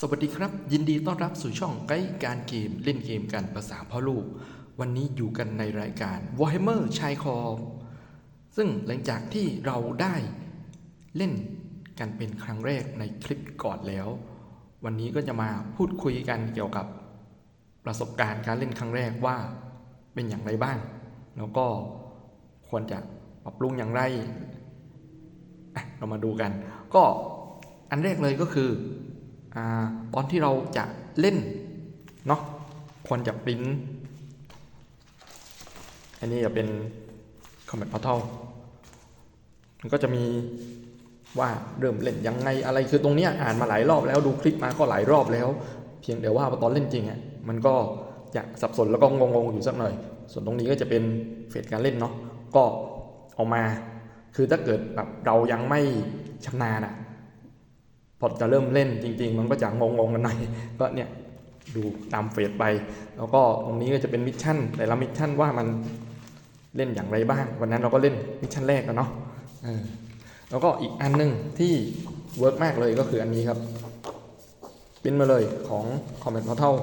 สวัสดีครับ ยินดีต้อนรับสู่ช่องไกด์การเกมเล่นเกมกันภาษาพ่อลูก วันนี้อยู่กันในรายการ Warhammer ชายคอซึ่งหลังจากที่เราได้เล่นกันเป็นครั้งแรกในคลิปก่อนแล้ว วันนี้ก็จะมาพูดคุยกันเกี่ยวกับประสบการณ์การเล่นครั้งแรกว่าเป็นอย่างไรบ้าง แล้วก็ควรจะปรับปรุงอย่างไรเรามาดูกัน ก็อันแรกเลยก็คือ ตอนที่เราจะเล่นเนาะควรจะปริ้นอันนี้จะเป็น Combat Portal มันก็จะมีว่าเริ่มเล่นยังไงอะไรคือตรงนี้อ่านมาหลายรอบแล้วดูคลิปมาก็หลายรอบแล้ว เพียงแต่ว่าตอนเล่นจริงอะมันก็จะสับสนแล้วก็งงๆอยู่สักหน่อย ส่วนตรงนี้ก็จะเป็นเฟสการเล่นเนาะก็เอามา คือถ้าเกิดแบบเรายังไม่ชำนาญอะ พอจะเริ่มเล่นจริง ๆ มันก็จะงงๆกันหน่อยก็เนี่ยดูตามเฟสไป แล้วก็ตรงนี้ก็จะเป็นมิชชั่น แต่ละมิชชั่นว่ามันเล่นอย่างไรบ้าง วันนั้นเราก็เล่นมิชชั่นแรกกันเนาะแล้วก็อีกอันหนึงที่เวิร์กมากเลยก็คืออันนี้ครับปิ้นมาเลยของ Comment Portal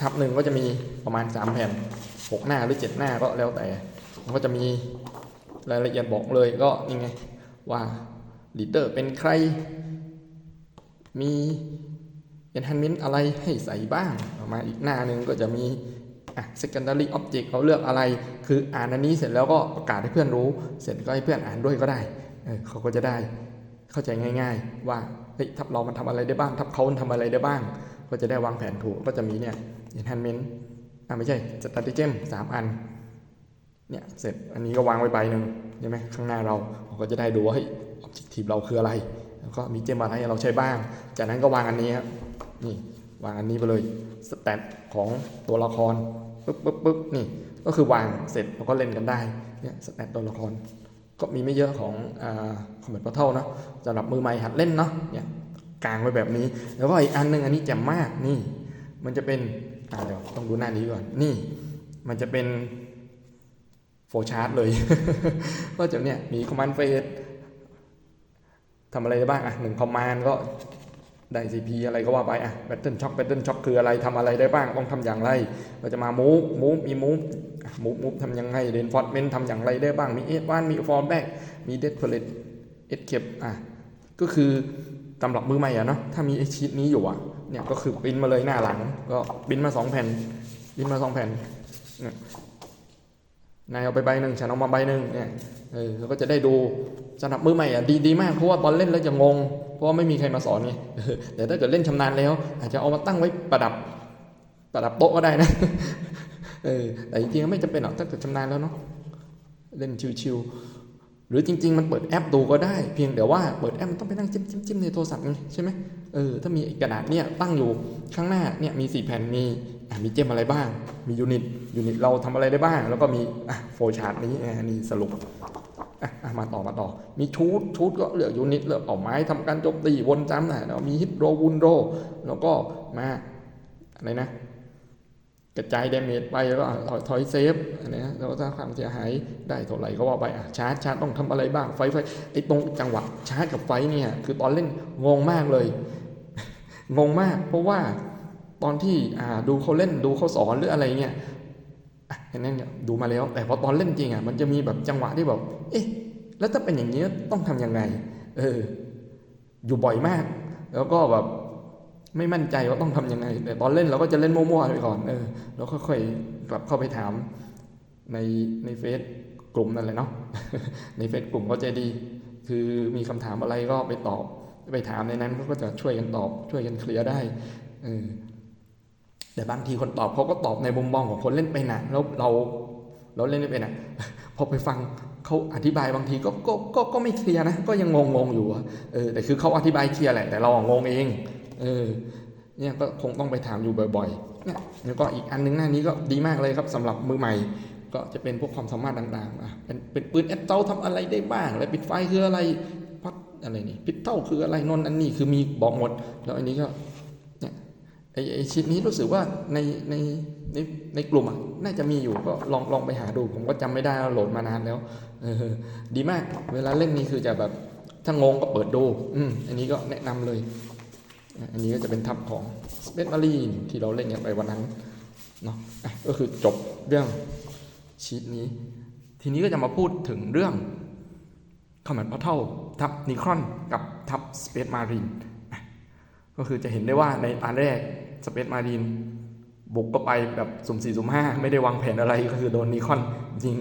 ทับหนึ่งก็จะมีประมาณ 3 แผ่น 6 หน้าหรือ 7 หน้าก็แล้วแต่ มันก็จะมีรายละเอียดบอกเลยก็นี่ไงว่าลีดเดอร์เป็นใคร มี enhancement อะไรให้ใส่บ้างออกมาอีกหน้าหนึ่งก็จะมีอะ secondary object เราเลือกอะไร คืออ่านอันนี้เสร็จแล้วก็ประกาศให้เพื่อนรู้ เสร็จก็ให้เพื่อนอ่านด้วยก็ได้เออเขาก็จะได้เข้าใจง่าย ๆ ว่าเฮ้ยทับเรามันทำอะไรได้บ้าง ทับเขามันทำอะไรได้บ้าง ก็จะได้วางแผนถูกก็จะมีเนี่ย enhancement อะไม่ใช่ stratagem สามอันเนี่ยเสร็จอันนี้ก็วางไว้ใบหนึ่งใช่ไหมข้างหน้าเราเราก็จะได้ดูว่าเฮ้ย objective เราคืออะไร แล้วก็มีเจมอะไรให้เราใช้บ้าง จากนั้นก็วางอันนี้ครับนี่วางอันนี้ไปเลยสแตทของตัวละครปึ๊บปึ๊บปึ๊บนี่ก็คือวางเสร็จเราก็เล่นกันได้เนี่ยสแตทตัวละคร ก็มีไม่เยอะของคอมเมนต์พอเท่านะสำหรับมือใหม่หัดเล่นเนาะเนี่ยกลางไว้แบบนี้ แล้วก็อีกอันหนึงอันนี้แจ่มมากนี่ มันจะเป็นอ่าเดี๋ยวต้องดูหน้านี้ก่อนนี่ มันจะเป็นโฟชาร์ตเลย ก็จะเนี่ยมีคอมมานด์เฟส ทำอะไรได้บ้างอะหนึ่งคอมมานด์ก็ได้ CP อะไรก็ว่าไปอะแบตเทิลช็อคแบตเทิลช็อคคืออะไรทำอะไรได้บ้างต้องทำอย่างไรเราจะมามูฟมูฟมีมูฟมูฟมูฟทำยังไงเรนฟอร์ m เมนทำอย่างไรได้บ้างมีเอสวันมีฟอร์แบกมีเด d เพลตเอสเคปอะก็คือตำรับมือใหม่อะเนาะถ้ามีไอชีตนี้อยู่อะเนี่ยก็คือปิ้นมาเลยหน้าหลัง ก็ปิ้นมาสองแผ่นปิ้นมาสองแผ่น นายเอาไปใบหนึ่งฉันเอามาใบหนึ่งเนี่ยเออเราก็จะได้ดูสำหรับมือใหม่อะดีดีมากเพราะว่าตอนเล่นแล้วจะงง เพราะว่าไม่มีใครมาสอนไงแต่ถ้าเกิดเล่นชำนาญแล้ว อาจจะเอามาตั้งไว้ประดับประดับโต๊ะก็ได้นะเออแต่จริงๆไม่จำเป็นหรอกถ้าเกิดชำนาญแล้วเนาะเล่นชิวๆหรือจริง ๆ มันเปิดแอปดูก็ได้ เพียงแต่ว่าเปิดแอปมันต้องไปนั่งจิ้มจิ้มจิ้มในโทรศัพท์ไงใช่ไหมเออถ้ามีกระดาษเนี่ยตั้งอยู่ข้างหน้าเนี่ยมีสี่แผ่นมีอ่ มีเจมอะไรบ้าง มียูนิต ยูนิตเราทำอะไรได้บ้าง แล้วก็มีอะโฟล์ชาร์ตนี้อะนี่สรุปอะอะมาต่อมาต่อ มีชูดชูดก็เลือกยูนิตเลือกเป่าไม้ทำการโจมตีวนจำนะแล้วมีฮิตโรวุนโร แล้วก็มาอะไรนะ กระจายเดเมจไปแล้วก็ถอยเซฟอันนี้นะแล้วก็ถ้าความเสียหายได้เท่าไหร่ก็ว่าไปอะชาร์จชาร์จต้องทำอะไรบ้างไฟไฟไอ้ตรงจังหวะชาร์จกับไฟเนี่ยคือตอนเล่นงงมากเลยงงมาก เพราะว่า ตอนที่ดูเขาเล่นดูเขาสอนหรืออะไรเงี้ยอันนั้นเนี่ยดูมาแล้ว แต่พอตอนเล่นจริงอะมันจะมีแบบจังหวะที่แบบเอ๊ะแล้วถ้าเป็นอย่างนี้ต้องทำยังไง เออ อยู่บ่อยมาก แล้วก็แบบไม่มั่นใจว่าต้องทำยังไง แต่ตอนเล่นเราก็จะเล่นมั่วๆไปก่อน เออ แล้วค่อยๆกลับเข้าไปถามในในเฟซกลุ่มนั่นแหละเนาะ ในเฟซกลุ่มก็ใจดี คือมีคำถามอะไรก็ไปตอบ ไปถามในนั้นเขาก็จะช่วยกันตอบ ช่วยกันเคลียร์ได้ เออ แต่บางทีคนตอบเขาก็ตอบในมุมมองของคนเล่นไปหนักแล้วเราเราเล่นไม่เป็นอะพอไปฟังเขาอธิบายบางทีก็ก็ก็ก็ไม่เคลียร์นะ ก็ยังงงงอยู่เออแต่คือเขาอธิบายเคลียร์แหละแต่เรางงเองเออเนี่ยก็คงต้องไปถามอยู่บ่อยๆเนี่ยแล้วก็อีกอันนึงหน้านี้ก็ดีมากเลยครับสำหรับมือใหม่ ก็จะเป็นพวกความสามารถต่างๆอะเป็นเป็นปืนแอดเจ้าทำอะไรได้บ้างแล้วปิดไฟคืออะไรพัดอะไรนี่พิทเต้าคืออะไรนนอันนี้คือมีบอกหมด แล้วอันนี้ก็ ไอไอชิ้นนี้รู้สึกว่าในในในในกลุ่มอะน่าจะมีอยู่ก็ลองลองไปหาดู ผมก็จำไม่ได้โหลดมานานแล้วเออดีมาก เวลาเล่นนี่คือจะแบบถ้างงก็เปิดดูอืมอันนี้ก็แนะนำเลย อันนี้ก็จะเป็นทับของสเปซมารีนที่เราเล่นกันไปวันนั้นเนาะก็คือจบเรื่องชีตนี้ ทีนี้ก็จะมาพูดถึงเรื่องคอมแมนพอร์ทัลทับนิครอนกับทับสเปซมารีน ก็คือจะเห็นได้ว่าในอันแรกสเปซมารีนบุกก็ไปแบบสุ่มสี่สุ่มห้าไม่ได้วางแผนอะไรก็คือโดนนิคอนยิง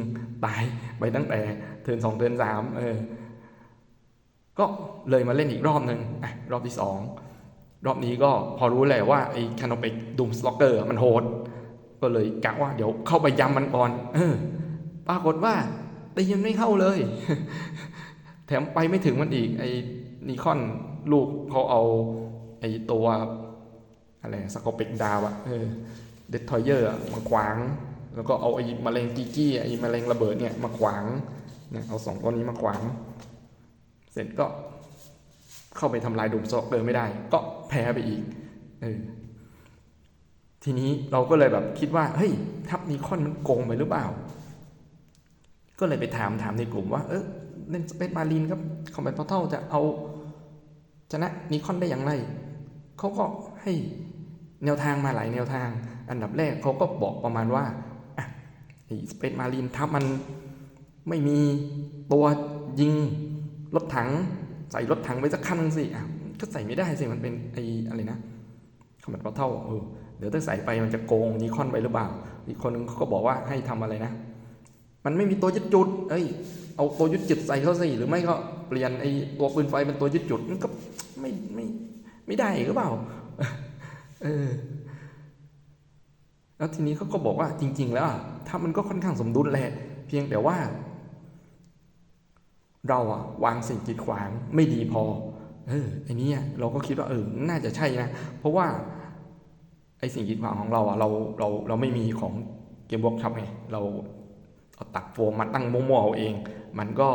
ตายไปตั้งแต่เทินสองเทินสามเออก็เลยมาเล่นอีกรอบหนึ่งอรอบที่สองรอบนี้ก็พอรู้แหละว่าไอ้คานอปิกดูมสล็อกเกอร์มันโหด ก็เลยกะว่าเดี๋ยวเข้าไปย้ำมันก่อนเออปรากฏว่าตีมันไม่เข้าเลย แถมไปไม่ถึงมันอีก ไอ้นิคอนลูกเขาเอา ไอ้ตัวอะไรสกอปิกดาวอะเออเดททอยเยอร์มาขวาง แล้วก็เอาไอ้แมลงกีกี้ไอ้แมลงระเบิดเนี่ยมาขวางเนี่ยเอาสองตัวนี้มาขวาง เสร็จก็เข้าไปทำลายดูมสโตรกเกอร์ไม่ได้ ก็แพ้ไปอีกเออทีนี้เราก็เลยแบบคิดว่า เฮ้ย ทัพนิคอนมันโกงไปหรือเปล่า ก็เลยไปถามถามในกลุ่มว่า เออเล่นสเปซมารีนครับคอมแบทพอร์ทัลจะเอาชนะนิคอนได้อย่างไร เขาก็ให้แนวทางมาหลายแนวทาง อันดับแรกเขาก็บอกประมาณว่าไอ้สเปซมารีนทัพมันไม่มีตัวยิงรถถัง ใส่รถถังไปสักคันนึงสิอะก็ใส่ไม่ได้สิมันเป็นไอ้อะไรนะคอมแบทพอร์ทัลเออเดี๋ยวถ้าใส่ไปมันจะโกงนิคอนไปหรือเปล่า อีกคนนึงเขาก็บอกว่าให้ทำอะไรนะ มันไม่มีตัวยึดจุด เอ้ย เอาตัวยึดจุดใส่เขาสิหรือไม่ก็เปลี่ยนไอ้ตัวปืนไฟเป็นตัวยึดจุดมันก็ไม่ไม่ ไม่ได้หรือเปล่า เออ แล้วทีนี้เขาก็บอกว่าจริง ๆ แล้วถ้ามันก็ค่อนข้างสมดุลแหละ เพียงแต่ว่า เราอะวางสิ่งกีดขวางไม่ดีพอ เออไอ้นี้เราก็คิดว่าเออ น่าจะใช่นะ เพราะว่า ไอ้สิ่งกีดขวางของเราอะเราเราเราไม่มีของเกมบล็อกทับไงเราเอาตักโฟมมาตั้งมั่วๆเอาเอง มันก็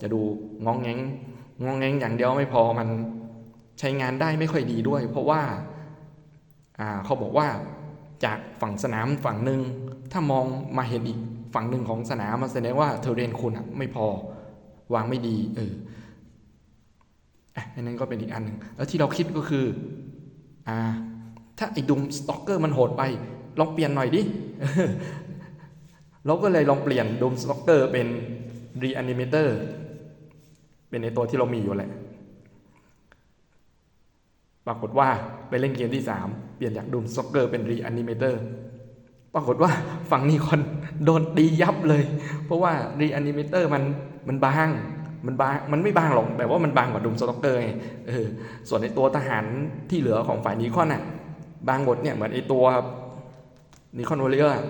จะดูงองแงงงองแงงอย่างเดียวไม่พอมัน ใช้งานได้ไม่ค่อยดีด้วย เพราะว่าเขาบอกว่าจากฝั่งสนามฝั่งหนึ่งถ้ามองมาเห็นอีกฝั่งหนึ่งของสนามมันแสดงว่าเทอร์เรนคุณไม่พอวางไม่ดีเอออันนั้นก็เป็นอีกอันหนึ่งแล้วที่เราคิดก็คืออ่าถ้าไอ้ดุมสต็อกเกอร์มันโหดไป ลองเปลี่ยนหน่อยดิเราก็เลยลองเปลี่ยนดุมสต็อกเกอร์เป็นรีแอนิเมเตอร์เป็นในตัวที่เรามีอยู่แหละ ปรากฏว่าไปเล่นเกมที่ 3 เปลี่ยนจากดุมสต็อกเกอร์เป็นรีแอนิเมเตอร์ปรากฏว่าฝั่งนี้คนโดนตียับเลย เพราะว่ารีแอนิเมเตอร์มันมันบางมันบางมันไม่บางหรอกแต่ว่ามันบางกว่าดุมสต็อกเกอร์ไงเออส่วนในตัวทหารที่เหลือของฝ่ายนิคอนน่ะ บางหมดเนี่ยเหมือนไอตัวนิคอนวอลเลอร์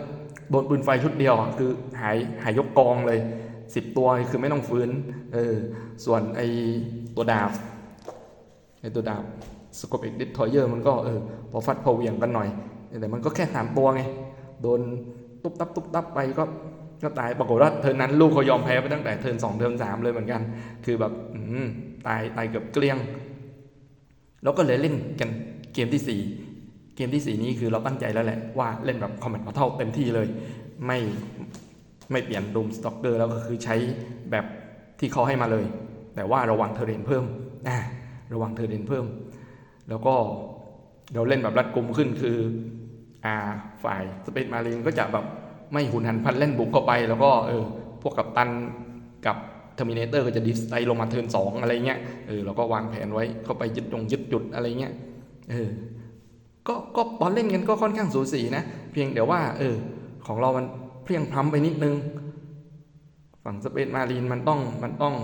โดนปืนไฟชุดเดียวคือหายหายยกกองเลยสิบตัวคือไม่ต้องฟื้นเออส่วนไอตัวดาบไอตัวดาบ สกอปเอ็กดิทอยเยอร์มันก็เออพอฟัดพอเวียงกันหน่อย แต่มันก็แค่สามตัวไง โดนตุ๊บตับตุ๊บตับไปก็ก็ตายปรากฏว่าเทิร์นนั้นลูกเขายอมแพ้ไปตั้งแต่เทิร์นสองเทิร์นสามเลยเหมือนกัน คือแบบอืมตายตายเกือบเกลี้ยง แล้วก็เลยเล่นกันเกมที่สี่เกมที่สี่นี้คือเราตั้งใจแล้วแหละว่าเล่นแบบคอมแบทพอร์ทัลเต็มที่เลย ไม่ไม่เปลี่ยนดูมสต็อกเกอร์แล้วก็คือใช้แบบที่เขาให้มาเลย แต่ว่าระวังเทอร์เรนเพิ่มอ่าระวังเทอร์เรนเพิ่ม แล้วก็เราเล่นแบบรัดกุมขึ้นคืออ่าฝ่ายสเปซมารีนก็จะแบบไม่หุนหันพลันเล่นบุกเข้าไป แล้วก็เออพวกกับตันกับเทอร์มินเตอร์ก็จะดิสไตลงมาเทิร์นสองอะไรเงี้ยเออเราก็วางแผนไว้เข้าไปยึดตรงยึดจุดอะไรเงี้ยเออก็ก็ตอนเล่นกันก็ค่อนข้างสูสีนะ เพียงแต่ว่า เออ ของเรามันเพียงพล้ำไปนิดนึง ฝั่งสเปซมารีนมันต้องมันต้อง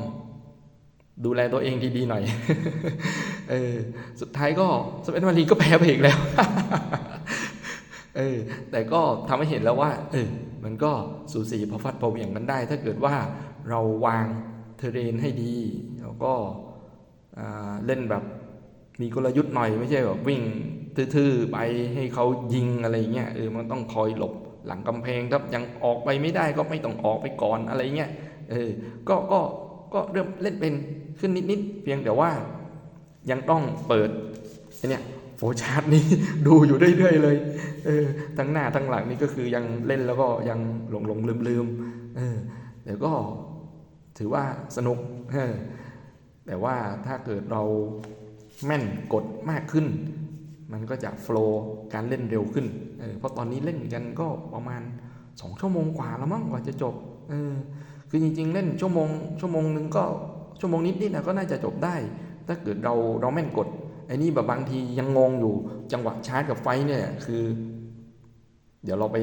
ดูแลตัวเองดีๆหน่อย เออสุดท้ายก็สเปซมารีนก็แพ้ไปอีกแล้วเออแต่ก็ทำให้เห็นแล้วว่าเออมันก็สูสีพอฟัดพอเหวี่ยงกันได้ ถ้าเกิดว่าเราวางเทเรนให้ดีแล้วก็เล่นแบบมีกลยุทธ์หน่อยไม่ใช่แบบวิ่งทื่อๆไปให้เขายิงอะไรเงี้ยเออมันต้องคอยหลบหลังกำแพงครับยังออกไปไม่ได้ก็ไม่ต้องออกไปก่อนอะไรเงี้ยเออก็ก็ก็เริ่มเล่นเป็นขึ้นนิดๆเพียงแต่ว่า ยังต้องเปิดเนี่ยโฟชาร์ตนี้ดูอยู่เรื่อยๆเลยเออทั้งหน้าทั้งหลังนี่ก็คือยังเล่นแล้วก็ยังหลงหลงลืมลืมๆเออแต่ก็ถือว่าสนุกเออแต่ว่าถ้าเกิดเราแม่นกดมากขึ้น มันก็จะโฟล์การเล่นเร็วขึ้นเออเพราะตอนนี้เล่นกันก็ประมาณ2ชั่วโมงกว่าแล้วมั้งกว่าจะจบเออคือจริงๆ เล่นชั่วโมงชั่วโมงหนึ่งก็ชั่วโมงนิดๆนะก็น่าจะจบได้ ถ้าเกิดเราเราแม่นกดไอ้นี่แบบบางทียังงงอยู่จังหวะชาร์จกับไฟเนี่ยคือ เดี๋ยวเราไป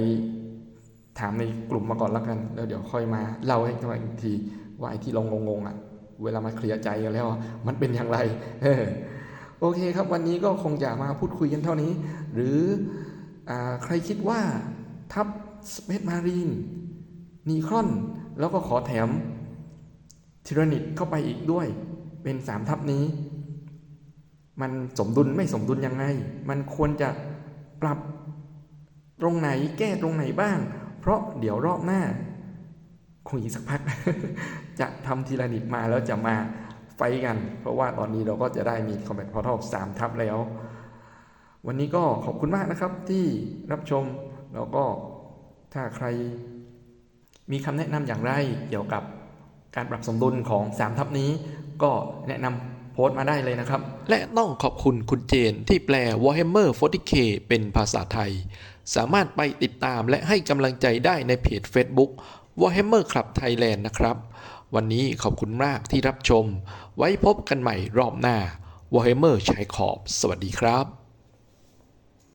ถามในกลุ่มมาก่อนแล้วกันแล้วเดี๋ยวค่อยมาเล่าให้ฟังอีกทีว่าไอ้ที่เรางงๆอะ เวลามาเคลียร์ใจกันแล้ว มันเป็นอย่างไรเออโอเคครับวันนี้ก็คงจะมาพูดคุยกันเท่านี้ หรืออใครคิดว่าทัพสเปซมารีนนีครอน แล้วก็ขอแถมทิรนิตเข้าไปอีกด้วย เป็นสามทัพนี้ มันสมดุลไม่สมดุลยังไง มันควรจะปรับตรงไหนแก้ตรงไหนบ้าง เพราะเดี๋ยวรอบหน้า คงอีกสักพัก จะทำทีละนิดมาแล้วจะมาไฟกัน เพราะว่าตอนนี้เราก็จะได้มีคอมแบทพอร์ทัลสามทับแล้ว วันนี้ก็ขอบคุณมากนะครับที่รับชม แล้วก็ถ้าใครมีคำแนะนำอย่างไรเกี่ยวกับการปรับสมดุลของ 3 ทับนี้ ก็แนะนำโพสต์มาได้เลยนะครับ และต้องขอบคุณคุณเจนที่แปล Warhammer 40k เป็นภาษาไทย สามารถไปติดตามและให้กำลังใจได้ในเพจ Facebook Warhammer Club Thailand นะครับ วันนี้ขอบคุณมากที่รับชม ไว้พบกันใหม่รอบหน้า Warhammer ชายขอบ สวัสดีครับ